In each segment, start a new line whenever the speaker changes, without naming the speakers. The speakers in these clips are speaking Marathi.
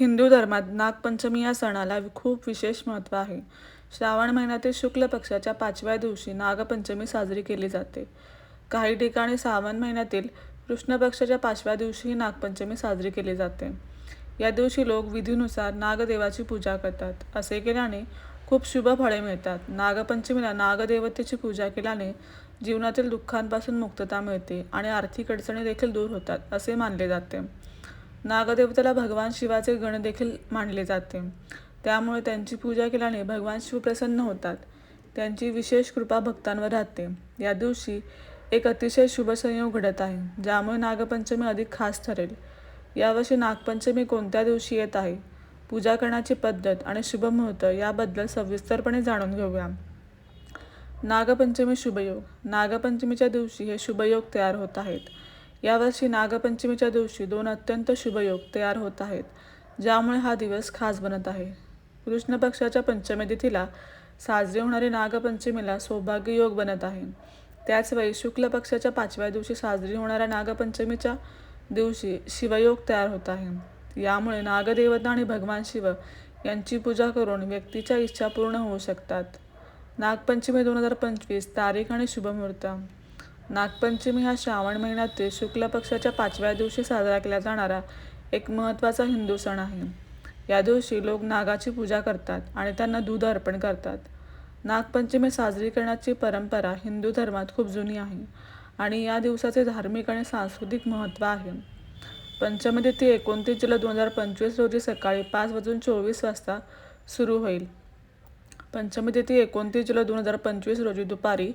हिंदू धर्मात नागपंचमी या सणाला खूप विशेष महत्त्व आहे. श्रावण महिन्यातील शुक्ल पक्षाच्या पाचव्या दिवशी नागपंचमी साजरी केली जाते. काही ठिकाणी श्रावण महिन्यातील कृष्ण पक्षाच्या पाचव्या दिवशीही नागपंचमी साजरी केली जाते. या दिवशी लोक विधीनुसार नागदेवाची पूजा करतात. असे केल्याने खूप शुभ फळे मिळतात. नागपंचमीला नागदेवतेची पूजा केल्याने जीवनातील दुःखांपासून मुक्तता मिळते आणि आर्थिक अडचणी देखील दूर होतात, असे मानले जाते. नागदेवतेला भगवान शिवाचे गण देखील मानले जाते. त्यामुळे त्यांची पूजा केल्याने भगवान शिव प्रसन्न होतात. त्यांची विशेष कृपा भक्तांवर राहते. या दिवशी एक अतिशय शुभ संयोग घडत आहे, ज्यामुळे नागपंचमी अधिक खास ठरेल. यावर्षी नागपंचमी कोणत्या दिवशी येत आहे, पूजा करण्याची पद्धत आणि शुभ मुहूर्त याबद्दल सविस्तरपणे जाणून घेऊया. नागपंचमी शुभयोग नागपंचमीच्या दिवशी हे शुभयोग तयार होत आहेत. यावर्षी नागपंचमीच्या दिवशी दोन अत्यंत शुभ योग तयार होत आहेत, ज्यामुळे हा दिवस खास बनत आहे. कृष्ण पक्षाच्या पंचमी तिथीला साजरी होणारी नागपंचमीला सौभाग्य योग बनत आहे. त्याचवेळी शुक्ल पक्षाच्या पाचव्या दिवशी साजरी होणाऱ्या नागपंचमीच्या दिवशी शिवयोग तयार होत आहे. यामुळे नागदेवता आणि भगवान शिव यांची पूजा करून व्यक्तीच्या इच्छा पूर्ण होऊ शकतात. नागपंचमी दोन हजार पंचवीस तारीख आणि शुभमुहूर्त नागपंचमी हा श्रावण महिन्यातील शुक्ल पक्षाच्या पाचव्या दिवशी साजरा केला जाणारा एक महत्त्वाचा हिंदू सण आहे. या दिवशी लोक नागाची पूजा करतात आणि त्यांना दूध अर्पण करतात. नागपंचमी साजरी करण्याची परंपरा हिंदू धर्मात खूप जुनी आहे आणि या दिवसाचे धार्मिक आणि सांस्कृतिक महत्त्व आहे. पंचमी तिथी एकोणतीस जुलै दोन हजार पंचवीस रोजी सकाळी पाच वाजून चोवीस वाजता सुरू होईल. पंचमी तिथी एकोणतीस जुलै दोन हजार पंचवीस रोजी दुपारी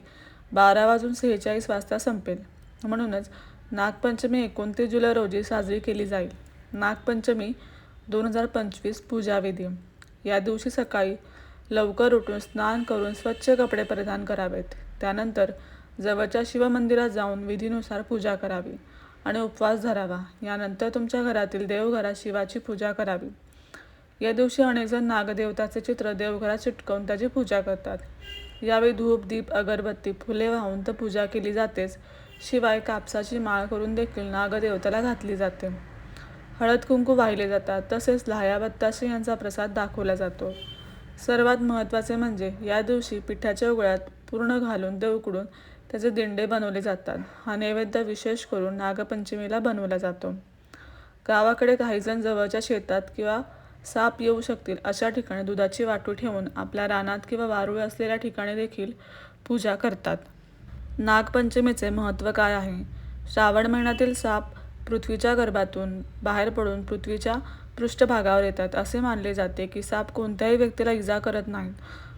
बारा वाजून सेहेचाळीस वाजता संपेल. म्हणूनच नागपंचमी एकोणतीस जुलै रोजी साजरी केली जाईल. नागपंचमी दोन हजार पंचवीस पूजाविधी या दिवशी सकाळी लवकर उठून स्नान करून स्वच्छ कपडे परिधान करावेत. त्यानंतर जवळच्या शिवमंदिरात जाऊन विधीनुसार पूजा करावी आणि उपवास धरावा. यानंतर तुमच्या घरातील देवघरात शिवाची पूजा करावी. या दिवशी अनेकजण नागदेवताचे चित्र देवघरात चिटकवून त्याची पूजा करतात. यावेळी धूप, दीप, अगरबत्ती, फुले वाहून तर पूजा केली जातेच, शिवाय कापसाची माळ करून देखील नागदेवताला घातली जाते. हळद कुंकू वाहिले जातात तसेच लाह्या बत्ताशी यांचा प्रसाद दाखवला जातो. सर्वात महत्त्वाचे म्हणजे या दिवशी पिठाच्या उगळ्यात पूर्ण घालून ते उकडून त्याचे दिंडे बनवले जातात. हा नैवेद्य विशेष करून नागपंचमीला बनवला जातो. गावाकडे काहीजण जवळच्या शेतात किंवा साप येऊ शकतील अशा ठिकाणी दुधाची वाटू ठेवून आपल्या रानात किंवा वारूळ असलेल्या ठिकाणी देखील पूजा करतात. नागपंचमीचे महत्त्व काय आहे? श्रावण महिन्यातील साप पृथ्वीच्या गर्भातून बाहेर पडून पृथ्वीच्या पृष्ठभागावर येतात. असे मानले जाते की साप कोणत्याही व्यक्तीला इजा करत नाहीत,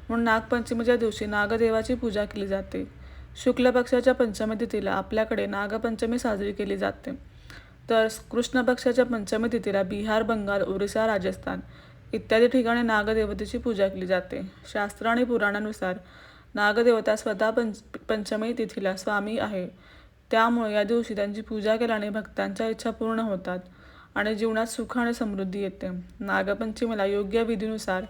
म्हणून नागपंचमीच्या दिवशी नागदेवाची पूजा केली जाते. शुक्ल पक्षाच्या पंचमी तिथीला आपल्याकडे नागपंचमी साजरी केली जाते, तर कृष्ण पक्षाच्या पंचमी तिथीला बिहार, बंगाल, ओरिसा, राजस्थान इत्यादी ठिकाणी नागदेवतेची पूजा केली जाते. शास्त्र आणि पुराणानुसार नागदेवता स्वतः पंच पंचमी तिथीला स्वामी आहे. त्यामुळे या दिवशी त्यांची पूजा केल्याने भक्तांच्या इच्छा पूर्ण होतात आणि जीवनात सुख आणि समृद्धी येते. नागपंचमीला योग्य विधीनुसार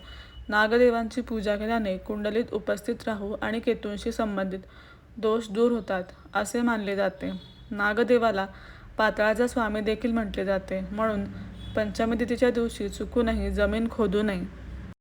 नागदेवांची पूजा केल्याने कुंडलीत उपस्थित राहू आणि केतूंशी संबंधित दोष दूर होतात, असे मानले जाते. नागदेवाला पाताळाचा स्वामी देखील म्हटले जाते. म्हणून पंचमी तिथीच्या दिवशी चुकूनही जमीन खोदू नये.